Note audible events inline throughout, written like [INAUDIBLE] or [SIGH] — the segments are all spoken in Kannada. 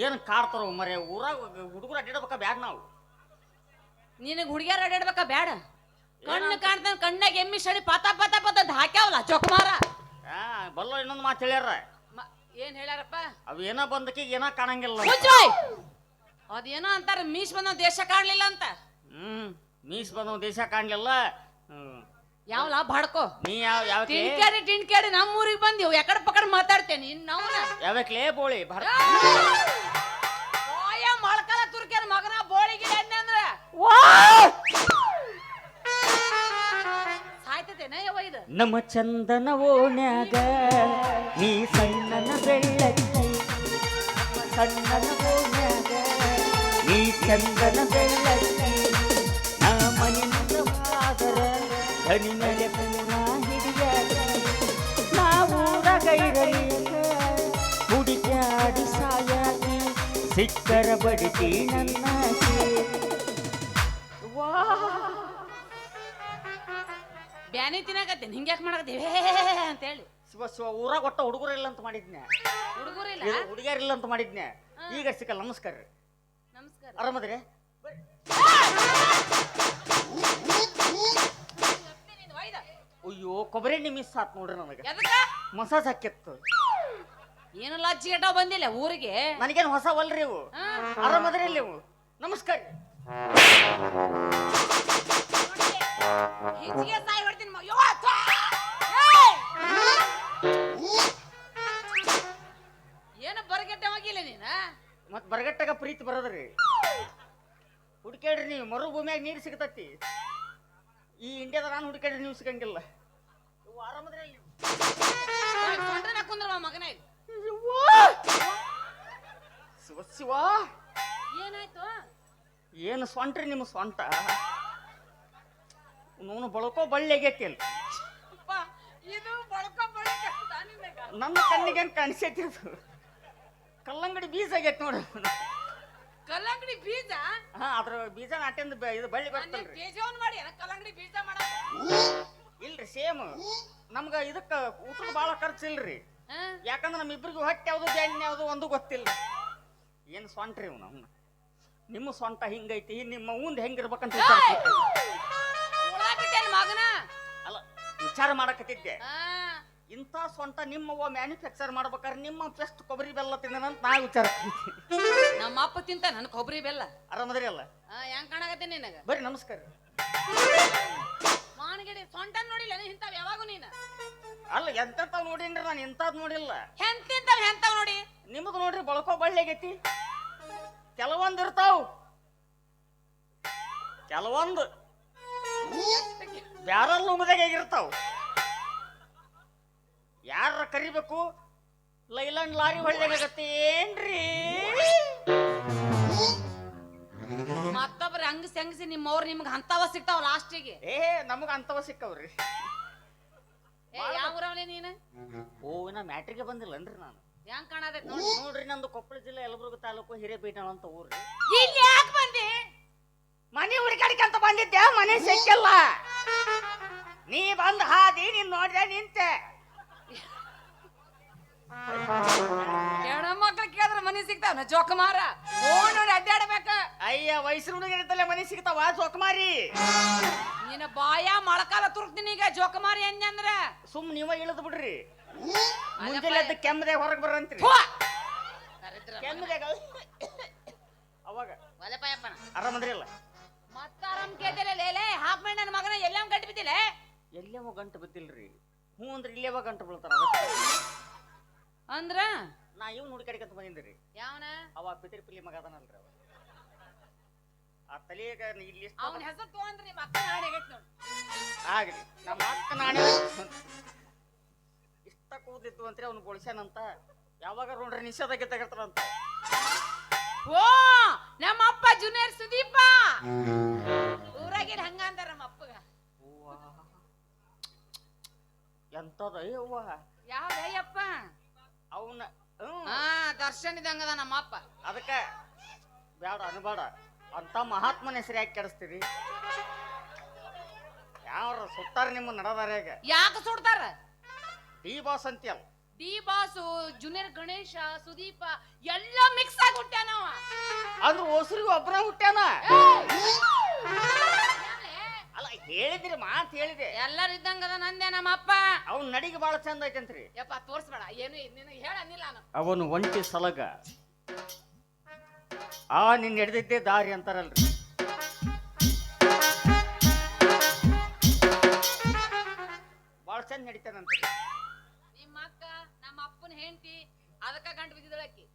ಏನು ಕಾಡ್ತಾರೋ ಮರೆ ಊರಾಗ ಹುಡುಗರು ಅಡ್ಡಾಡ್ಬೇಕ ಬ್ಯಾಡ ನಾವು? ನಿನಗ್ ಹುಡುಗಿಯರ್ ಅಡ್ಡಾಡ್ಬೇಕ ಬ್ಯಾಡ? ಕಣ್ಣು ಕಾಣ್ತಾನ ಕಣ್ಣಾಗ ಎಮ್ಮಿ ಶನಿ ಪತ ಪಾತ ಪತ ಹಾಕ್ಯಾವಲ್ಲ ಚೊಕ್ಮಾರ ಆ ಬಲ್ಲ ಇನ್ನೊಂದು ಮಾತು ಹೇಳ್ಯಾರ. ಮ- ಏನ್ ಹೇಳ್ಯಾರಪ್ಪ? ಅವು ಏನೋ ಬಂದಕ್ಕೆ ಏನೋ ಕಾಣಂಗಿಲ್ಲ ಮುಚ್ಚೋಯ್ ಅದೇನೋ ಅಂತಾರ ಮೀಸ್ ಬಂದ ದೇಶ ಕಾಣ್ಲಿಲ್ಲ ಅಂತ. ಹ್ಮ್ ಮೀಸ್ ಬಂದವ ದೇಶ ಕಾಣ್ಲಿಲ್ಲ. ಹ್ಮ್. ಯಾವಲ್ಲ ಬಾಡ್ಕೋ? ನೀ ಯಾವ ಯಾವ ಟಿಣ್ಕ್ಯಾಡಿ ಟಿಣ್ಕ್ಯಾಡಿ ನಮ್ಮ ಊರಿಗೆ ಬಂದಿವ್. ಎಕಡೆ ಪಕಡ ಮಾತಾಡ್ತೇನೆ ಇನ್ನವನ ಯಾವಕ್ಲೇ ಬೋಳಿ? ಭಾರತ ಓಯ ಮೊಳಕಾಲ ತುರ್ಕ್ಯಾನ ಮಗನ ಬೋಳಿಗೆ ಎಣ್ಣೆ ಅಂದ್ರೆ. ಸಾಯ್ತತೇನ ಯವ ಇದು? ನಮ್ಮ ಚಂದನ ಓಣ್ಯಾಗ ನೀ ಸಣ್ಣನ ಬೆಳ್ಳಕ್ಕಿ ಸಣ್ಣನ ಓಣ್ಯಾಗ ನೀ ಚಂದನ ಬೆಳ್ಳಕ್ಕಿ ಧನಿ ಮೇಲೆ ನಾವು ಗೈರಲಿಯಕ ಹುಡುಕ್ಯಾಡಿ ಸಾಯಾಗಿ ಸಿಕ್ಕರ ಬಡಿತಿ ನನ್ನ ಬ್ಯಾನಿ ತಿನ್ನಕತ್ತೇನೆ ಹಿಂಗ್ಯಾಕ್ ಮಾಡಕತ್ತೀವಿ ಅಂತ ಹೇಳಿ ಶಿವ ಶಿವ ಊರಾಗ ಒಟ್ಟ ಹುಡುಗರು ಇಲ್ಲ ಅಂತ ಮಾಡಿದ್ನೆ. ಹುಡುಗರಿಲ್ಲ ಹುಡುಗಿಯರಿಲ್ಲ ಅಂತ ಮಾಡಿದ್ನೆ. ಈಗ ಸಿಕ್ಕಲ್ಲ ನಮಸ್ಕಾರ. ರೀ ನಮಸ್ಕಾರ. ಆರಾಮದ್ರಿ. ಅಯ್ಯೋ ಕೊಬ್ಬರಿ ಎಣ್ಣೆ ಮಿಸ್ ಆತ್ ನೋಡ್ರಿ ನನಗೆ. ಎದಕ್ಕ? ಮಸಾಜ್ ಹಾಕಿತ್ತು. ಏನು ಲಜ್ಜಿ ಗಟ್ಟ ಬಂದಿಲ್ಲ ಊರಿಗೆ? ನನಗೇನು ಹೊಸ ಅಲ್ರಿ ಇವು? ಹಾ? ಆರಾಮದ್ರಿ ನೀವು ನಮಸ್ಕಾರ. ಹಿಚ್ಗೆ ಸಾಯ್ ಹೊಡ್ತೀನಿ ಮ- ಯವ್ವ, ಥು! ಏಯ್! ಏನು ಬರಗಟ್ಟ ಹೋಗಿಲ್ಲ ನೀನ? ಮತ್ ಬರಗಟ್ಟಾಗ ಪ್ರೀತಿ ಬರೋದ್ರಿ. ಹುಡುಕ್ಯಾಡ್ರಿ ನೀವು ಮರುಭೂಮಿಯಾಗ ನೀರು ಸಿಗತೈತಿ. ಈ ಇಂಡಿಯಾದ ನಾನು ಹುಡುಕ್ಯಾಡ್ರಿ ನೀವು ಸಿಗಂಗಿಲ್ಲ ಇವು ಆರಾಮದ್ರಿ ನೀವು ಸೊಂಟನ ಕುಂದ್ರ ಮಗನ ಇಲ್ಲಿ. ಶಿವ ಶಿವ! ಏನಾಯ್ತು? ಏನು ಸೊಂಟ್ರಿ ನಿಮ್ಮ ಸೊಂಟ? ನೋನು ಬಳಕೋ ಬಳ್ಳಿ ಆಗೈತಿ ಅಲ್ಲಿ. ಇದು ಬಳ್ಕೊ ನಿನಗ. ನನ್ನ ಕಣ್ಣಿಗೆ ಹೆಂಗ್ ಕಾಣಿಸೈತಿ ಅದು? ಕಲ್ಲಂಗಡಿ ಬೀಜ ಆಗೈತಿ ನೋಡು. ಕಲ್ಲಂಗಡಿ ಬೀಜ? ಹಾ ಅದ್ರ ಬೀಜ ನಾಟ್ಯಂದ ಬ- ಇದು ಬಳ್ಳಿ ಬರ್ತಲ್ರಿ. ಬೀಜವನ್ ಮಾಡಿ ಏನ ಕಲ್ಲಂಗಡಿ ಬೀಜ ಮಾಡ? ಇಲ್ರಿ ಸೇಮ್. ನಮ್ಗ ಇದಕ್ಕ ಊಟದ ಖರ್ಚು ಇಲ್ರಿ ಯಾಕಂದ್ರೆ ನಮ್ಮ ಇಬ್ಬರಿಗೂ ಹೊಟ್ಟೆ ಯಾವ್ದು ಬೆಣ್ಣೆ ಯಾವುದು ಒಂದು ಗೊತ್ತಿಲ್ಲ ಏನು ಸೊಂಟ್ರಿ ಇವ್ ನಮ್ಮ ನಿಮ್ಮ ಸೊಂಟ ಹಿಂಗೈತಿ ನಿಮ್ಮ ಮುಂದೆ ಹೆಂಗಿರ್ಬೇಕಂತ ವಿಚಾರ ಮಗನ? ಅಲ್ಲ ವಿಚಾರ ಮಾಡಕತ್ತಿದ್ದೆ. ಆ, ಇಂಥ ಸೊಂಟ ನಿಮ್ಮವ್ವ ಮ್ಯಾನುಫ್ಯಾಕ್ಚರ್ ಮಾಡ್ಬೇಕಾದ್ರೆ ನಿಮ್ಮ ಬೆಸ್ಟ್ ಕೊಬ್ಬರಿ ಬೆಲ್ಲ ತಿನ್ನಂತ ನಾ ವಿಚಾರ [LAUGHS] ನಮ್ಮ ಅಪ್ಪ ತಿಂತ ನನ್ ಕೊಬ್ಬರಿ ಬೆಲ್ಲ. ಆರಾಮದ್ರಿ ಅಲ್ಲ ಹೆಂಗ್ ಕಾಣಕತ್ತೆ ನಿನಗ? ಬರ್ರಿ ನಮಸ್ಕಾರ. ಮಾನಗಿಡಿ ಸೊಂಟ ನೋಡಿಲ್ಲ ಇಂಥವ್ ಯಾವಾಗೂ ನೀನ? ಅಲ್ಲ ಎಂತೆಂತಾವ್ ನೋಡಿನ್ರಿ ನಾನು ಇಂಥದ್ ನೋಡಿಲ್ಲ. ಹೆಂತಿಂತವ್ ಹೆಂತವ್ ನೋಡಿ? ನಿಮ್ಮದು ನೋಡ್ರಿ ಬಳಕೋ ಬಳ್ಳಿ ಆಗೈತಿ. ಕೆಲವೊಂದು ಇರ್ತಾವ್. ಕೆಲವೊಂದು. ಬ್ಯಾರಲ್ ನುಂಗದಾಗ ಆಗಿರ್ತಾವ. ಯಾರ ಕರಿಬೇಕು? ಲೈಲಾಂಡ್ ಲಾರಿ ಹೊಳ್ದಾಗತ್ತೆ ಏನ್ರಿ? ಮತ್ತೊಬ್ರು ಹಂಗ ಸೆಂಗಸಿ ನಿಮ್ಮವ್ರು ನಿಮ್ಗೆ ಅಂತವ ಸಿಗ್ತಾವ ಲಾಸ್ಟಿಗೆ. ಏ ನಮಗ ಅಂತವ ಸಿಕ್ಕವ್ರಿ. ಏ ಯಾವ ಊರವ್ಲಿ ನೀನು? ಓ ನಾ ಮ್ಯಾಟ್ರಿಗೆ ಬಂದಿಲ್ಲನ್ರಿ ನಾನು? ಹೆಂಗ್ ಕಾಣತೈತ್ ನೋಡಿ ನೋಡ್ರಿ. ನಂದು ಕೊಪ್ಪಳ ಜಿಲ್ಲೆ ಯಲಬುರ್ಗ ತಾಲೂಕು ಹಿರೇಬೀಟಾಳ ಅಂತ ಊರ್ರಿ ಇಲ್ಲಿ ಯಾಕೆ ಬಂದಿ? ಮನೆ ಹುಡುಕಾಡಿಕಂತ ಬಂದಿದ್ದೆ ಮನೆ ಸಿಕ್ಕಿಲ್ಲ ನೀ ಬಂದ್ ಹಾದಿ ನೀನ್ ನೋಡ್ದೆ ನಿಂತೆ. ಹೆಣ್ಮಕ್ಳು ಕೇಳಿದ್ರೆ ಮನಿ ಸಿಗ್ತಾವ ಜೋಕಮಾರ. ಓ ನೋಡಿ ಅಡ್ಡಾಡ್ಬೇಕ. ಅಯ್ಯ ವಯಸ್ಸಿನ ಹುಡುಗಿರ್ತಲೆ ಮನೆ ಸಿಗ್ತಾವ ಜೋಕಮಾರಿ. ನಿನ್ನ ಬಾಯ ಮೊಳಕಾಲ ತುರ್ಕ್ತೀನಿ ಈಗ ಜೋಕಮಾರಿ ಅಂದ್ರ. ಸುಮ್ ನೀವ ಇಳಿದ್ ಬಿಡ್ರಿ. ಮುಂಜಾನೆ ಎದ್ದು ಕೆಮ್ಮದೆ ಹೊರಗೆ ಬರ್ರಂತ್ರಿ ಕೆಮ್ಮದಾಗ ಅವಾಗ. ಒಲೆಪಾಯಪ್ಪನ. ಆರಾಮದ್ರಿ ಅಲ್ಲ ಮತ್ತ ಆರಾಮ್ ಕೇಳ್ತಿಲ್ಲ ಲೇಲೆ ಹಾಫ್ ಮೈಂಡ್ ನನ್ನ ಮಗನ ಎಲ್ಲ ಗಂಟು ಬಿದ್ದಿಲ್ಲ? ಎಲ್ಲೇವ ಗಂಟು ಬಿದ್ದಿಲ್ರಿ. ಹ್ಞೂ ಅಂದ್ರೆ ಇಲ್ಲೇವ ಗಂಟು ಬೀಳ್ತಾರ ಅಂದ್ರ? ನಾ ಇವ್ನು ಹುಡುಕಾಡಿಕಂತ ಬಂದಿದ್ರಿ ಯಾವನ? ಅವ ಪಿತಿರ್ಪಿಲಿ ಮಗ ಅದನಲ್ರಿ ಅವ. ಆ ತಲೆಗ ಇಲ್ಲಿ ಅವನ ಹೆಸರು ತಗೊಂಡ್ರಿ ನಿಮ್ಮ ಅಕ್ಕ ನಾಳೆ ಹೇಳ್ತ ನೋಡಿ. ಆಗ್ರಿ ನಮ್ಮ ಅಕ್ಕ ನಾಳೆ ಇಷ್ಟ ಕೂದಿತ್ತು ಅಂತ್ರಿ ಅವ್ನು ಗೊಳಿಸ್ಯಾನಂತ. ಯಾವಾಗ ನೋಡ್ರಿ ನಿಷೇಧಾಗೆ ಅಂತ ಓ ನಮ್ಮ ಅಪ್ಪ ಜೂನಿಯರ್ ಸುದೀಪ. ಊರಾಗಿನ ಹಂಗ ಅಂತಾರ ನಮ್ಮ ಅಪ್ಪಗ. ಎಂತದ ಅಯ್ಯವ್ವ ಯಾವ ಅಯ್ಯಪ್ಪ ಅವನ ಹಾ ದರ್ಶನ್ ಇದ್ದಂಗದ ನಮ್ಮ ಅಪ್ಪ ಅದಕ್ಕೆ ಬೇಡ ಅನ್ಬೇಡ. ಅಂತ ಮಹಾತ್ಮನ ಹೆಸರು ಯಾಕೆ ಕೆಡಿಸ್ತೀರಿ? ಯಾವ್ರ ಸುತ್ತಾರ ನಿಮ್ಮ ನಡದಾರ್ಯಾಗ ಯಾಕೆ ಸುಡ್ತಾರ? D boss ಅಂತೀಯಲ್ಲ. D boss junior Ganesha Sudeepa ಎಲ್ಲ ಮಿಕ್ಸ್ ಆಗಿ ಹುಟ್ಟ್ಯಾನವ ಅಂದ್ರೆ ಓಸರಿಗೆ ಒಬ್ಬರ ಹುಟ್ಟ್ಯಾನ? ಅಲ್ಲ ಹೇಳಿದ್ರಿ ಮಾತು ಹೇಳಿದೆ. ಎಲ್ಲರೂ ಇದ್ದಂಗದ ನಂದೆ ನಮ್ಮ ಅಪ್ಪ ಅವ್ನ ನಡಿಗೆ ಬಾಳ ಚಂದ ಐತಂತ್ರಿ. ಯಪ್ಪ ತೋರ್ಸ್ಬೇಡ. ಏನು ನಿನಗೆ ಹೇಳನಿಲ್ಲ ನಾನು. ಅವನು ಒಂಟಿ ಸಲಗ. ಆ ನಿನ್ ಹಿಡ್ದಿದ್ದೆ ದಾರಿ ಅಂತಾರಲ್ರಿ. ಭಾಳ ಚಂದ ನಡೀತಾನಂತ್ರಿ. ನಿಮ್ಮ ಅಕ್ಕ ನಮ್ಮ ಅಪ್ಪನ ಹೆಂಡತಿ ಅದಕ್ಕ ಗಂಟು ಬಿದ್ದಿದ್ದಳಕ್ಕಿ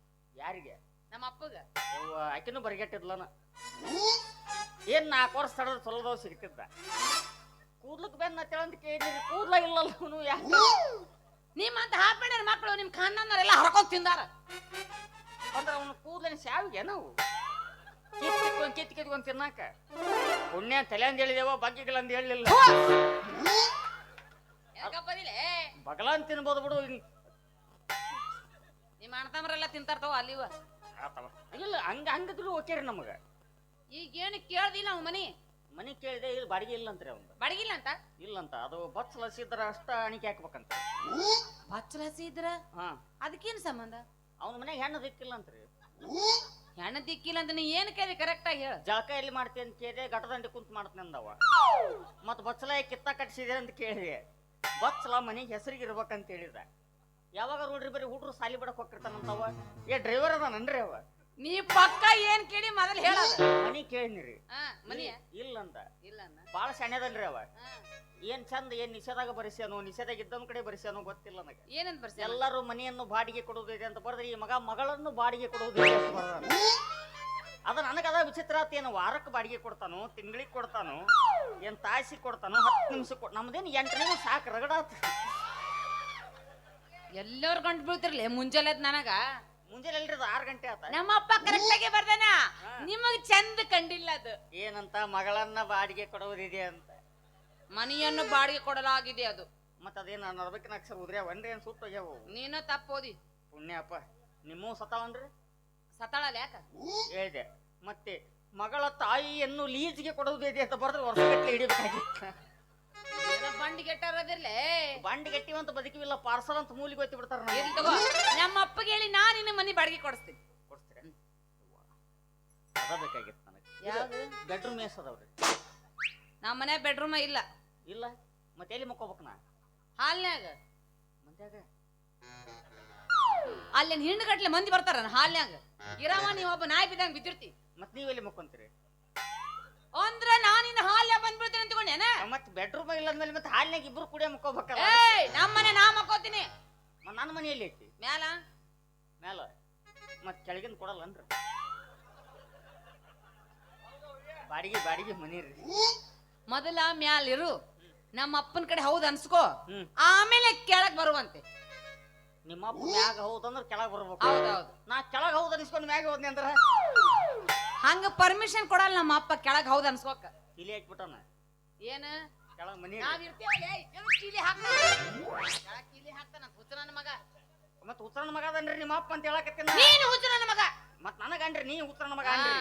ಯಾರಿಗೆ? ನಮ್ಮ ಅಪ್ಪಗ. ಯವ್ವ, ಆಕಿನೂ ಬರಿಗೆಟ್ಟಿದ್ಲನ. ಏನ್ ನಾಲ್ಕು ವರ್ಷ ತಡದ ಸೊಲದವ್ ಸಿಗ್ತಿದ್ದ. ಕೂದ್ಲಕ್ ಬೆನ್ನ ಅಂತ ಕೇಳಿದ್ರಿ ಕೂದ್ಲ ಇಲ್ಲಲ್ಲ ಅವನು ನಿಮ್ಮ ನಿಮ್ಮಂತ ಹಾಪೇಣ ಮಕ್ಕಳು ನಿಮ್ ಕಣ್ಣನ್ನರೆಲ್ಲ ಹರ್ಕೊಂಡ್ ತಿಂದಾರ. ಅಂದ್ರೆ ಅವನು ಕೂದ್ಲಿನ ಶಾವಿಗೆ ನಾವು ಕಿತ್ಕೊಂಡ್ ಕಿತ್ ಕಿತ್ಕೊಂಡ್ ತಿನ್ನಾಕ? ಪುಣ್ಯ ತಲೆ ಅಂತ ಹೇಳಿದೇವ ಬಗ್ಗಿಗಳ ಅಂತ ಹೇಳಲಿಲ್ಲ ಬಗಲ ಅಂತ ತಿನ್ಬೋದು ಬಿಡು ನಿಮ್ಮ ಅಣ್ಣತಮ್ಮರೆಲ್ಲ ತಿಂತಾರ್ತವ ಅಲ್ಲಿವ. ಇಲ್ಲ ಹಂಗ ಹಂಗದ್ರು ಓಕೆ ರೀ ನಮಗ. ಈಗೇನು ಕೇಳ್ದಿಲ್ಲ ಅವ್ ಮನಿ. ಮನಿ ಕೇಳಿದೆ ಇಲ್ಲಿ ಬಾಡಿಗೆ ಇಲ್ಲ ಅಂತ್ರಿ ಅವ್ನ ಬಡಗಿಲ್ಲ ಅಂತ ಇಲ್ಲಂತ ಅದು ಬಚ್ಚಲ ಸಿದ್ರ ಅಷ್ಟ ಅಣಿಕೆ ಹಾಕ್ಬೇಕಂತ. ಬಚ್ಚಲ ಲಸಿ ಇದ್ರ ಹಾ. ಅದಕ್ಕೇನ್ ಸಂಬಂಧ? ಅವ್ನ ಮನೆ ಹೆಣ್ಣು ದಿಕ್ಕಿಲ್ಲ ಅಂತ್ರಿ ಹೆಣ್ಣು ದಿಕ್ಕಿಲ್ಲ ಅಂತ ನೀ ಏನು ಕೇಳಿ ಕರೆಕ್ಟ್ ಆಗಿ ಹೇಳ. ಜಳಕ ಎಲ್ಲಿ ಮಾಡ್ತೀನಿ ಅಂತ ಕೇಳಿದೆ ಗಟದಂಡಿ ಕುಂತು ಮಾಡ್ತೀನಿ ಅಂದವ ಮತ್ ಬಚ್ಚಲ ಕಿತ್ತ ಕಟ್ಸಿದೆ ಅಂತ ಕೇಳಿದೆ ಬಚ್ಚಲ ಮನೆಗೆ ಹೆಸರಿಗೆ ಇರ್ಬೇಕಂತ ಹೇಳಿದ. ಯಾವಾಗ ನೋಡ್ರಿ ಬರೀ ಹುಡ್ರು ಸಾಲಿ ಬಿಡಕ್ ಹೋಗಿರ್ತಾನಂತವ ಏ ಡ್ರೈವರ್ ಅದಾನನ್ರಿ ಅವ. ನೀ ಪಕ್ಕ ಏನ್ ಕೇಳಿ ಮೊದಲು ಹೇಳ. ಮನಿ ಕೇಳಿನಿರಿ. ಮನಿ ಇಲ್ಲಂತ ಇಲ್ಲ ಅನ್ನ ಬಾಳ ಸಣ್ಣದನ್ರಿ ಅವ. ಏನ್ ಚಂದ ಏನ್ ನಿಷೇಧಾಗ ಬರಿಸ್ಯಾನು ನಿಷೇಧಾಗ ಇದ್ದೊಂದ್ ಕಡೆ ಬರಿಸ್ಯಾನು ಗೊತ್ತಿಲ್ಲ ನನಗೆ. ಏನಂತ ಬರ್ಸಿ ಎಲ್ಲರೂ ಮನೆಯನ್ನು ಬಾಡಿಗೆ ಕೊಡುವುದಿದೆ ಅಂತ ಬರೆದ್ರೆ ಈ ಮಗ ಮಗಳನ್ನು ಬಾಡಿಗೆ ಕೊಡುವುದಿದೆ ಅಂತ ಬರ್ದಾನ. ಅದ ನನಗದ ವಿಚಿತ್ರ ಆತ್ ಏನು ವಾರಕ್ಕೆ ಬಾಡಿಗೆ ಕೊಡ್ತಾನು ತಿಂಗಳಿಗೆ ಕೊಡ್ತಾನು ಏನ್ ತಾಸಿಗೆ ಕೊಡ್ತಾನು ಹತ್ತು ನಿಮಿಷ ಕೊಡ್ ನಮ್ದೇನು ಎಂಟು ನಿಮಿಷ ಸಾಕು ರಗಡಾತ್ ಎಲ್ಲರೂ ಗಂಟು ಬೀಳ್ತಿರ್ಲಿ ಮುಂಜಾನೆ ಎದ್ದ್ ನನಗ. ಮುಂಜಾನೆ ಎಲ್ರಿ ಅದು ಆರು ಗಂಟೆ ಆತ. ನಮ್ಮ ಅಪ್ಪ ಕರೆಕ್ಟ್ ಆಗಿ ಬರ್ದಾನ. ನಿಮಗ್ ಚಂದ ಕಂಡಿಲ್ಲ ಅದು. ಏನಂತ ಮಗಳನ್ನ ಬಾಡಿಗೆ ಕೊಡುವುದಿದೆ ಅಂತ. ಮನೆಯನ್ನು ಬಾಡಿಗೆ ಕೊಡಲಾಗಿದೆ ಅದು. ಮತ್ತ ಅದೇನು ನರ್ಬೇಕಿನ ಅಕ್ಷರ ಉದ್ರ್ಯಾವನ್ರಿ ಏನ್ ಸುಟ್ಟು ಹೋಗ್ಯಾವು ನೀನು ತಪ್ಪೋದಿ ಪುಣ್ಯಪ್ಪ. ನಿಮ್ಮೂ ಸತಾವನ್ರಿ ಸತಾಳಲ್ಲ ಯಾಕ? ಹೇಳಿದೆ. ಮತ್ತೆ ಮಗಳ ತಾಯಿಯನ್ನು ಲೀಜಿಗೆ ಕೊಡೋದು ಇದೆ ಅಂತ ಬರೆದ್ರೆ ವರ್ಷಗಟ್ಟಲೆ ಹಿಡಿಬೇಕಾಗಿತ್ತ. ಬಂಡಿ ಗೆಟ್ಟರದಿರ್ಲೆ ಗಟ್ಟಿ ಅಂತ ಬದುಕಿವಿಲ್ಲ ಪಾರ್ಸಲ್ ಅಂತ ಮೂಲಿಗೆ ಹೋಯ್ತು ಬಿಡ್ತಾರ ಇರ್ಲಿ ತಗೋ. ನಮ್ಮ ಅಪ್ಪಗೆ ಹೇಳಿ ನಾ ನಿನ್ನ ಮನೆ ಬಾಡಿಗೆ ಕೊಡಿಸ್ತೀನಿ. ಕೊಡ್ತೀರ? ಅದ ಬೇಕಾಗಿತ್ತು ನನಗೆ. ಯಾವ್ದು? ಬೆಡ್ರೂಮ್ ಮೇಸ್ ಅದಾವ್ರಿ. ನಮ್ಮ ಮನೆ ಬೆಡ್ರೂಮ್ ಇಲ್ಲ. ಇಲ್ಲ? ಮತ್ತೆ ಎಲ್ಲಿ ಮಕ್ಕೋಬೇಕು ನಾ? ಹಾಲ್ನ್ಯಾಗ. ಮಂದ್ಯಾಗ? ಅಲ್ಲಿ ಹಿಂಡ್ಗಟ್ಲೆ ಮಂದಿ ಬರ್ತಾರ ಹಾಲ್ನ್ಯಾಗ? ಇರವ ನೀ ಒಬ್ಬ ನಾಯಿ ಬಿದ್ದಂಗ ಬಿದ್ದಿರ್ತಿ. ಮತ್ತೆ ನೀವು ಎಲ್ಲಿ ಮಕ್ಕೊಂತೀರಿ? ಅಂದ್ರ ನಾನು ನಿನ್ನ ಹಾಲ್ನ್ಯಾಗ ಬಂದ್ಬಿಡ್ತೀನಿ ಅಂತ್ಕೊಂಡೇನ ಮತ್ತೆ ಬೆಡ್ರೂಮ್ ಇಲ್ಲ ಅಂದ್ಮೇಲೆ ಮತ್ತೆ ಹಾಲ್ನಾಗ ಇಬ್ರು ಕುಡಿಯ ಮಕ್ಕೋಬೇಕಲ್ಲ? ಏಯ್ ನಮ್ಮ ಮನೆ ನಾ ಮಕ್ಕೋತೀನಿ. ನನ್ನ ಮನೆಯಲ್ಲಿ ಐತಿ? ಮ್ಯಾಲ? ಮ್ಯಾಲ. ಮತ್ ಕೆಳಗಿನ ಅಂದ್ರ. ಬಾಡಿಗೆ ಬಾಡಿಗೆ ಮನಿ ರೀ. ಮೊದಲ ಮ್ಯಾಲ ಇರು. ನಮ್ಮ ಅಪ್ಪನ ಕಡೆ ಹೌದ್ ಅನ್ಸ್ಕೋ. ಹ್ಮ್. ಆಮೇಲೆ ಕೆಳಗ್ ಬರುವಂತೆ. ನಿಮ್ಮ ಅಪ್ಪ ಮ್ಯಾಗ ಹೌದಂದ್ರ ಕೆಳಗ್ ಬರ್ಬೇಕು. ಹೌದೌದು ನಾ ಕೆಳಗ್ ಹೌದ್ ಅನ್ಸ್ಕೊಂಡು ಮ್ಯಾಗ ಹೋದ್ನಿ ಅಂದ್ರ? ಹಂಗ ಪರ್ಮಿಷನ್ ಕೊಡಲ್ಲ ನಮ್ಮ ಅಪ್ಪ ಕೆಳಗ್ ಹೌದ್ ಅನ್ಸ್ಕೋಕ. ಇಲ್ಲಿ ಹಾಕ್ಬಿಟ್ಟ ಏನ? ಕೆಳಗ್ ಮನಿ ನಾವ್ ಇರ್ತೀವಲ್ಲ ಕೀಲಿ ಹಾಕ್ತಾನ? ಕೆಳಗ್ ಕೀಲಿ ಹಾಕ್ತಾನ? ಹುಚ್ಚ ನನ್ನ ಮಗ. ಮತ್ ಉತ್ತರನ ಮಗ ಅದನ್ರಿ ನಿಮ್ಮ ಅಪ್ಪ ಅಂತ ಹೇಳಕತ್ತೀನಿ. ನೀನು ಹುಚ್ಚ ನನ್ನ ಮಗ. ಮತ್ ನನಗ ಅನ್ರಿ ನೀ ಉತ್ತರನ ಮಗ ಅನ್ರಿ.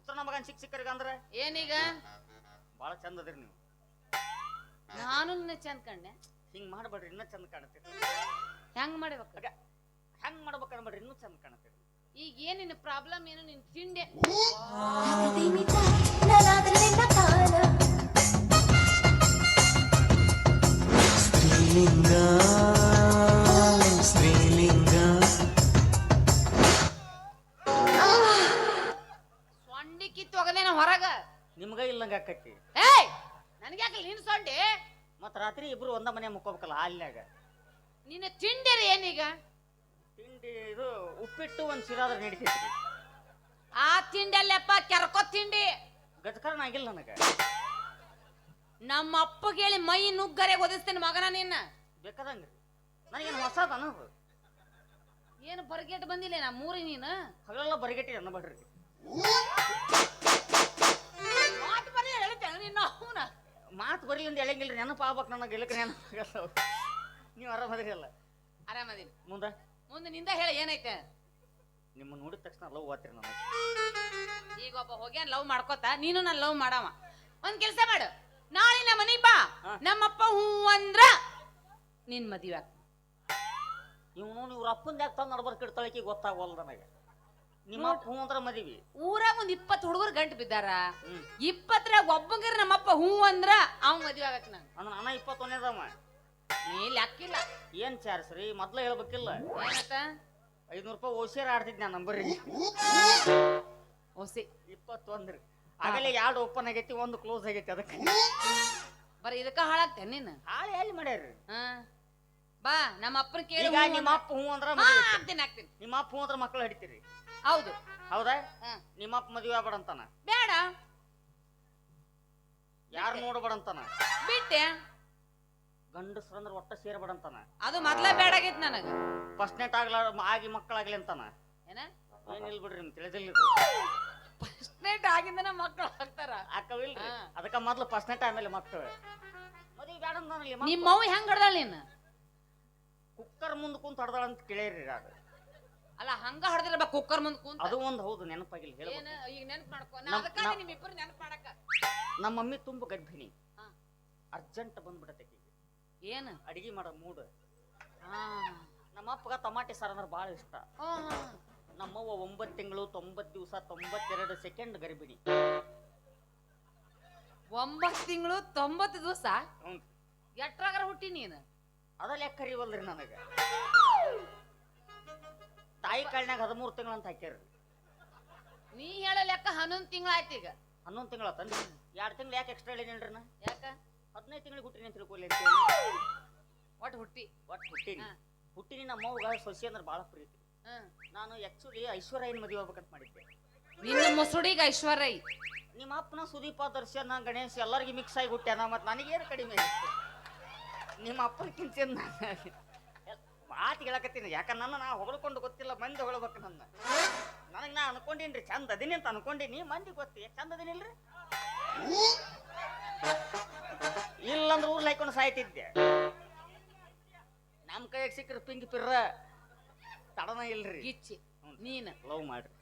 ಉತ್ತರನ ಮಗನ್ ಸಿಕ್ ಸಿಕ್ಕರಿಗೆ ಅಂದ್ರ? ಏನೀಗ? ಬಾಳ ಚಂದ ಅದಿರಿ ನೀವು. ನಾನು ನಿನ್ನ ಚಂದ ಕಂಡೆ ಹಿಂಗ್ ಮಾಡ್ಬೇಡ್ರಿ ಇನ್ನೂ ಚಂದ ಕಾಣತ್ತೀರಿ ಹೆಂಗ್ ಮಾಡ್ಬೇಕು? ಹೆಂಗ್ ಮಾಡ್ಬೇಕು ಅನ್ಬೇಡ್ರಿ ಇನ್ನೂ ಚಂದ ಕಾಣತ್ತೀರಿ ಈಗ ಏನು ನಿನ್ನ ಪ್ರಾಬ್ಲಮ್ ಏನು ನಿನ್ ತಿಂಡೆ? ಸ್ತ್ರೀಲಿಂಗ ಸ್ತ್ರೀಲಿಂಗ. ಸೊಂಡಿ ಕಿತ್ತು ಹೋಗದೇನ ಹೊರಗ. ನಿಮ್ಗ ಇಲ್ಲಂಗ ಆಕತಿ ಏಯ್ ನನಗೆ ಯಾಕಲ್ಲ ನಿನ್ನ ಸೊಂಡಿ? ಮತ್ ರಾತ್ರಿ ಇಬ್ರು ಒಂದ ಮನೆ ಮುಕ್ಕೋಬೇಕಲ್ಲ ಹಾಲ್ನ್ಯಾಗ. ನಿನ್ನ ತಿಂಡಿರಿ ಏನೀಗ? ಉಪ್ಪಿಟ್ಟು ಒಂದ್ ಸಿರಾದ್ರ ನಡೀತೈತಿ. ಆ ತಿಂಡಲ್ಲಪ್ಪ ಕೆರ್ಕೋ ತಿಂಡಿ. ಗಜಕರಣ ಆಗಿಲ್ಲ ನನಗ. ನಮ್ಮ ಅಪ್ಪಗೆ ಹೇಳಿ ಮೈ ನುಗ್ಗರೆ ಒದಿಸ್ತೇನೆ ಮಗನ ನಿನ್ನ. ಬೇಕಾದಂಗ. ನನಗೇನು ಹೊಸದ ಅನ್ನೋದು. ಏನು ಬರ್ಗೆಟ್ ಬಂದಿಲ್ಲ ನಾ ಮೂರಿ ನೀನು? ಹಗಲೆಲ್ಲ ಬರ್ಗೆಟ್ಟಿ ಅನ್ನ ಬಡ್ರಿ. ಮಾತು ಬರೀ ಹೇಳ್ತೇನೆ ನಿನ್ನ ಅವನ? ಮಾತು ಬರಲಿ ಅಂತ ಹೇಳಂಗಿಲ್ರಿ. ನೆನಪು ಆಗ್ಬೇಕು ನನಗೆ. ಇಲ್ಲಕ್ಕೆ ನೆನಪಾಗಲ್ಲ ನೀವು ಆರಾಮದಿರಲ್ಲ ಅಲ್ಲ ಆರಾಮದೀನಿ. ಮುಂದ? ಮುಂದೆ ನಿಂದ ಹೇಳ ಏನೈತೆ? ನಿಮ್ಮ ನೋಡಿದ ತಕ್ಷಣ ಲವ್ ಆತ್ರಿ ನನಗೆ. ಈಗ ಒಬ್ಬ ಹೋಗ್ಯಾನ ಲವ್ ಮಾಡ್ಕೋತ ನೀನು ನಾನು ಲವ್ ಮಾಡವ. ಒಂದ್ ಕೆಲಸ ಮಾಡು. ನಾಳೆ ನಮ್ಮ ಮನೆಗ್ ಬಾ. ಹಾ. ನಮ್ಮಪ್ಪ ಹೂ ಅಂದ್ರ ನಿನ್ ಮದುವೆ ಇವನು ಇವ್ರ ಅಪ್ಪಂದ ಯಾಕೆ ತಂದು ನಡ್ಬರ್ಕ ಇಡ್ತಾಳಕಿ ಗೊತ್ತಾಗವಲ್ಲ ನನಗೆ. ನಿಮ್ಮ ಅಪ್ಪ ಹ್ಞೂ ಅಂದ್ರೆ ಮದಿವಿ. ಊರಾಗ ಒಂದ್ ಇಪ್ಪತ್ ಹುಡುಗರು ಗಂಟು ಬಿದ್ದಾರ. ಹ್ಮ್. ಇಪ್ಪತ್ರಾಗ ಒಬ್ಬಂಗರ ನಮ್ಮಪ್ಪ ಹೂ ಅಂದ್ರ ಅವ್ ಮದ್ವೆ ಆಗಕ್ ನಾನು ಅಂದ್ರೆ ಅಣ್ಣ ಇಪ್ಪತ್ತೊಂದೇದಮ್ಮ ನೀ ಲೆಕ್ಕಿಲ್ಲ. ಏನ್ ಚಾರ್ಜ್ ರೀ? ಮೊದ್ಲ ಹೇಳ್ಬೇಕಿಲ್ಲ. ಏನತ್ತ? ಐದ್ನೂರು ರೂಪಾಯಿ ಓಸಿಯರ್ ಆಡ್ತಿದ್ ನಾನು ನಂಬರಿ ಓಸಿ. ಇಪ್ಪತ್ತೊಂದ್ರಿ ಆಗಲೇ ಎರಡು ಓಪನ್ ಆಗೈತಿ ಒಂದು ಕ್ಲೋಸ್ ಆಗೈತಿ ಅದಕ್ಕೆ. ಬರೀ ಇದಕ್ಕ ಹಾಳಾಗ್ತೇನೆ ನೀನು? ಹಾಳೆ ಎಲ್ಲಿ ಮಾಡ್ಯಾರ್ರಿ ಹಾ. ಬಾ ನಮ್ಮ ಅಪ್ಪನ ಕೇಳಿ ಈಗ ನಿಮ್ಮ ಅಂದ್ರ- ಅಪ್ಪ ಹ್ಞೂ ಅಂದ್ರ ಹಾ, ಮದ್ವೆ. ಆಗ್ತೀನಿ ಆಗ್ತೀನಿ ನಿಮ್ಮ ಅಪ್ಪ ಹ್ಞೂ ಅಂದ್ರ ಮಕ್ಳು ಹಿಡಿತೀರಿ. ಹೌದು. ಹೌದಾ? ಹಾ. ನಿಮ್ಮ ಅಪ್ಪ ಮದುವೆ ಆಗ್ಬೇಡಂತಾನ ಬೇಡ. ಯಾರು ನೋಡ್ಬೇಡಂತಾನ ಬಿಟ್ಟೆ. ಗಂಡಸ್ರಂದ್ರ ಒಟ್ಟ ಸೇರ್ಬೇಡಂತಾನ ಅದು ಮೊದ್ಲ ಬೇಡ ಆಗೈತ್ ನನಗ. ಫಸ್ಟ್ ನೆಟ್ ಆಗ್ಲ ಆಗಿ ಮಕ್ಕಳಾಗ್ಲಿ ಅಂತಾನ. ಏನ? ಏನಿಲ್ ಬಿಡ್ರಿ ನಿಮ್ ತಿಳಿದಿಲ್ಲ ಫಸ್ಟ್ ನೈಟ್ ಆಗಿಂದನ ಮಕ್ಕಳು ಆಗ್ತಾರ. ಅಕ್ಕವಿಲ್ರಿ. ಅದಕ್ಕ ಮೊದ್ಲು ಫಸ್ಟ್ ನೆಟ್ ಆಮೇಲೆ ಮಕ್ಕಳು. ಮದುವೆ ಬೇಡ ಅಂದಾನಲ್ಲಿ ನಿಮ್ಮ ಹೆಂಗ್ ಹಡ್ದಾಳ ನೀನು? ಕುಕ್ಕರ್ ಮುಂದ್ ಕುಂತ ಹಡ್ದಾಳ ಅಂತ ಕೇಳಿರಿ ಅದು. ಅಲ್ಲ ಹಂಗ ಹೊಡೆದಿರ್ಬೇಕು ಕುಕ್ಕರ್ ಮುಂದ್ ಕುಂತ. ಅದು ಒಂದ್ ಹೌದು ನೆನಪಾಗಿಲ್ಲ ಏನ? ಹೇಳ್ಬೇಕು ಈಗ ನೆನ್ಪ್ ಮಾಡ್ಕೊ. ನಾ ನಮ್- ನಿಮ್ ಇಬ್ಬರು ನೆನ್ಪ್ ಮಾಡಕ ನಮ್ಮ ಮಮ್ಮಿ ತುಂಬ ಗರ್ಭಿಣಿ. ಅರ್ಜೆಂಟ್ ಬಂದ್ಬಿಡತ್ತೆ ಏನ? ಅಡಿಗೆ ಮಾಡೋ ಮೂಡ್. ನಮ್ಮಪ್ಪಗ ನಮ್ಮ ಅಪ್ಪಗ ಟಮಾಟೆ ಸಾರು ಅಂದ್ರೆ ಭಾಳ ಇಷ್ಟ. ನಮ್ಮವ್ವ ಒಂಬತ್ತು ತಿಂಗಳು ತೊಂಬತ್ತು ದಿವಸ ತೊಂಬತ್ತೆರಡು ಸೆಕೆಂಡ್ ಗರ್ಭಿಣಿ ಒಂಬತ್ತು ತಿಂಗಳು ತೊಂಬತ್ತು ದಿವಸ? ಎಟ್ರಾಗರ ಹುಟ್ಟಿ ನೀನು? ಅದ ಲೆಕ್ಕ ಕರಿವಲ್ರಿ ನನಗೆ? ತಾಯಿ ಕಾಳಿನಾಗ ಹದಿಮೂರು ತಿಂಗಳು ಅಂತ ಹಾಕ್ಯಾರ್ರಿ ನೀ ಹೇಳ ಲೆಕ್ಕ ಹನ್ನೊಂದು ತಿಂಗಳ ಆಯ್ತು ಈಗ. ಹನ್ನೊಂದು ತಿಂಗಳ ತಂದು ಎರಡು ತಿಂಗಳು ಯಾಕೆ ಎಕ್ಸ್ಟ್ರಾ ಹೇಳಿನೇನ್ರಿ ನಾ? ಯಾಕ? ಹದಿನೈದು ತಿಂಗಳಿಗೆ ಹುಟ್ಟಿನಿ ಅಂತ ತಿಳ್ಕೊಳ್ಳಿ ಅಂತ ಹೇಳಿ. ಒಟ್ ಹುಟ್ಟಿ. ಒಟ್ಟು ಹುಟ್ಟಿನಿ. ಹಾ. ಹುಟ್ಟಿನಿ ನಮ್ಮವ್ಗ ಸೊಸಿ ಅಂದ್ರೆ ಭಾಳ ಪ್ರೀತಿ. ನಾನು ಆ್ಯಕ್ಚುಲಿ ಐಶ್ವರ್ಯನ ಮದುವೆ ಹೋಗ್ಬೇಕಂತ ಮಾಡಿದ್ದೆ. ನಿನ್ನ ಮುಸುಡಿಗ ಐಶ್ವರ್ಯ ನಿಮ್ಮ ಅಪ್ಪನ ಸುದೀಪ ದರ್ಶನ ಗಣೇಶ್ ಎಲ್ಲರಿಗೂ ಮಿಕ್ಸ್ ಆಗಿ ಹುಟ್ಟ್ಯಾನ ಮತ್ತು ನನಗೇನು ಕಡಿಮೆ ಐತಿ? ನಿಮ್ಮ ಅಪ್ಪನ ಕಿಂಚಿನ ಮಾತು ಹೇಳಕತ್ತೀನಿ. ಯಾಕಂದ್ರೆ ನನ್ನ ನಾ ಹೊಗಳ್ಕೊಂಡು ಗೊತ್ತಿಲ್ಲ ಮಂದಿ ಹೊಗಳ್ಬೇಕು ನನ್ನ. ನನಗೆ ನಾ ಅನ್ಕೊಂಡೀನಿ ಚಂದ ಅದೀನಿ ಅಂತ ಅನ್ಕೊಂಡೀನಿ. ಮಂದಿ ಗೊತ್ತಿ ಚಂದ ಅದೀನಿಲ್ರಿ? ಇಲ್ಲಂದ್ರೆ ಊರ್ಲ ಹಾಕೊಂಡು ಸಾಯ್ತಿದ್ದೆ. ನಮ್ಮ ಕೈಯಾಗ ಸಿಕ್ಕರೆ ಪಿಂಗ್ ಪಿರ್ರ. ತಡನ ಇಲ್ರಿ. ಗಿಚ್ಚಿ. ನೀನ್. ಲವ್ ಮಾಡ್ರಿ.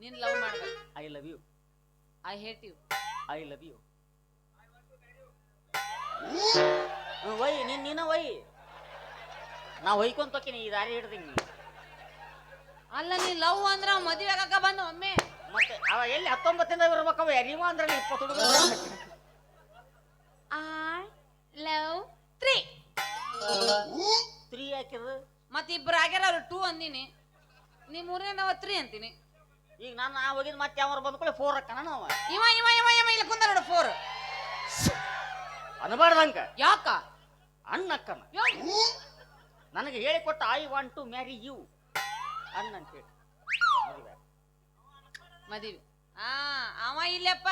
ನೀನ್ ಲವ್ ಮಾಡ್ರಿ I love you I hate you I love you why ನೀನ್ ನೀನ ವೈ. ನಾ ಹೊಯ್ಕೊಂತ ಹೋಕಿನಿ ಈ ದಾರಿ ಹಿಡ್ದೀನಿ ಅಲ್ಲ ನೀ ಲವ್ ಅಂದ್ರ ಮದುವೆ ಮದ್ವೆ ಆಗಾಕ ಬಂದ ಒಮ್ಮೆ. ಮತ್ತೆ ಅವ ಎಲ್ಲಿ ಹತ್ತೊಂಬತ್ತಿಂದ ಇರ್ಬೇಕವ ನೀವ ಅಂದ್ರೆ ಇಪ್ಪತ್ತು ಹುಡುಗ ಲವ್ ತ್ರೀ ತ್ರೀ ಯಾಕಿದ ಮತ್ತೆ ಇಬ್ರು ಆಗ್ಯಾರ ಅವ್ರು ಟೂ ಅಂದಿನಿ. ನೀ ಮೂರನೇ ನಾವು ತ್ರೀ ಅಂತೀನಿ. ಈಗ ನಾನು ನಾ ಹೋಗಿದ್ ಮತ್ತೆ ಯಾವ ಬಂದ್ಕೊಳ್ಳಿ ಫೋರ್ ಹಾಕಣ ನಾವು. ಇವ ಇವ ಇವ ಇವ ಇಲ್ಲಿ ಕುಂದ ನೋಡು ಫೋರ್ ಅನ್ಬಾರ್ದಂಕ ಯಾಕ? ಅಣ್ಣ ಅಕ್ಕನ ಯೋ- ನನಗೆ ಹೇಳಿಕೊಟ್ಟ I want to marry you ಅಣ್ಣ ಅಂತ ಹೇಳಿ. ಮದಿವಿ. ಆ ಅವ ಇಲ್ಲಪ್ಪ.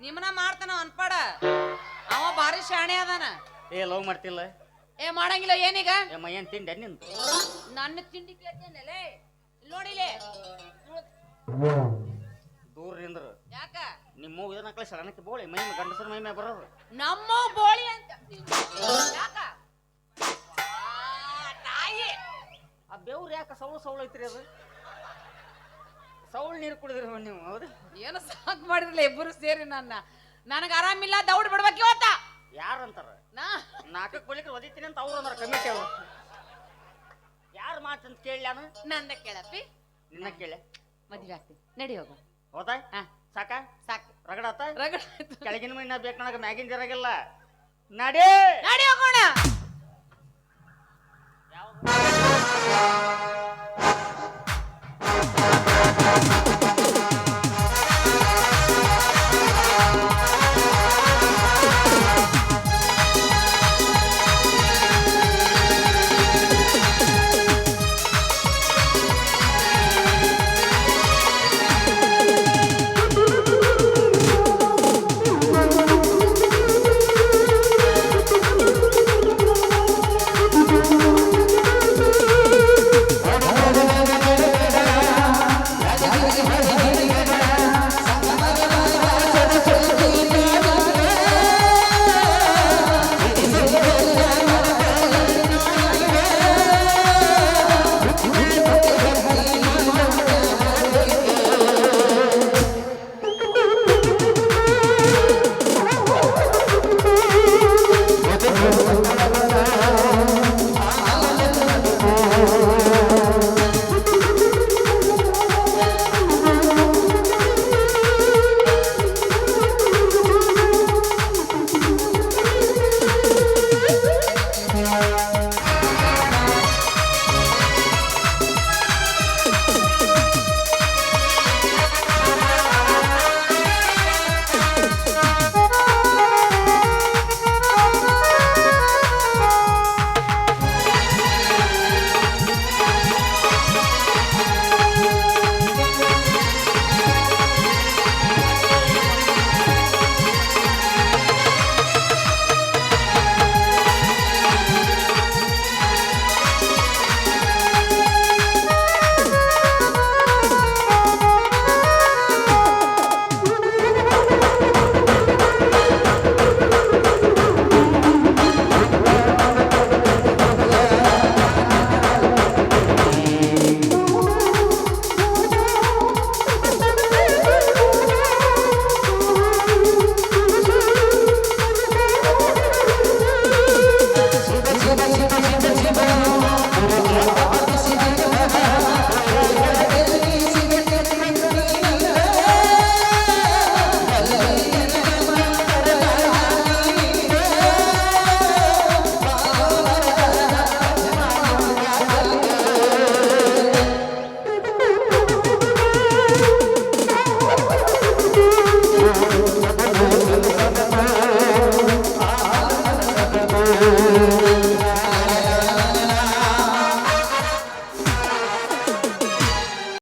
ನಿಮ್ಮನ್ನ ಮಾಡ್ತಾನ ಅನ್ಪಡ ಅವ ಭಾರಿ ಶಾಣೆ ಅದಾನ. ಏ ಲವ್ ಮಾಡ್ತಿಲ್ಲ? ಏ ಮಾಡಂಗಿಲ್ಲ ಏನೀಗ? ಏ ಮಯ್ಯನ್ ತಿಂಡಿ ನಿಂದು? ನನ್ನ ತಿಂಡಿ ಕೇಳ್ತೇನೆ ನೋಡಿಲೆ ದೂರ ನಿಂದ್ರು ಯಾಕ? ನಿಮ್ಮ ಇದನ್ನ ಕಳಿಸಿ ಸಡನಕ್ಕೆ ಬೋಳಿ. ಮೈ ಗಂಡಸರ ಮೈ ಮ್ಯಾಗ ಬರೋರು. ನಮ್ಮ ಬೋಳಿ ಅಂತ. ಯಾಕ? ಆ, ತಾಯಿ ಆ ಬೆವ್ರು ಯಾಕ ಸೌಳು ಸೌಳು ಐತ್ರಿ ಅದು? ಸೌಳು ನೀರು ಕುಡಿದ್ರಿ ನೀವು ಹೌದು? ಏನು ಸಾಕ್ ಮಾಡಿದ್ರಲ್ಲ ಇಬ್ಬರು ಸೇರಿ ನನ್ನ. ನನಗ ಆರಾಮಿಲ್ಲ ದೌಡ್ ಬಿಡ್ಬೇಕು ಇವತ್ತ. ಯಾರು ಅಂತಾರ ನಾ. ನಾಲ್ಕಕ್ಕೆ ಬಳಿಕ ಒದಿತೀನಿ ಅಂತ ಅವ್ರು ಅಂದ್ರೆ ಕಮಿಟಿ ಅವ್ರು. ಯಾರು ಅಂತ ಕೇಳಿ ನಾನು ನಂದ ಕೇಳಪ್ಪಿ. ನಿನ್ನ ಕೇಳ. ಮದ್ವೆ ಆಗ್ತಿ. ನಡಿ ಹೋಗ. ಹೋದ? ಹಾ. ಸಾಕ? ಸಾಕು. ರಗಡಾತ ರಗಡ ಕೆಳಗಿನ ಮೀನ ಬೇಕು ನನಗೆ ಮ್ಯಾಗಿನ ಜರಾಗಿಲ್ಲ ನಡಿ! ನಡಿ ಹೋಗೋಣ.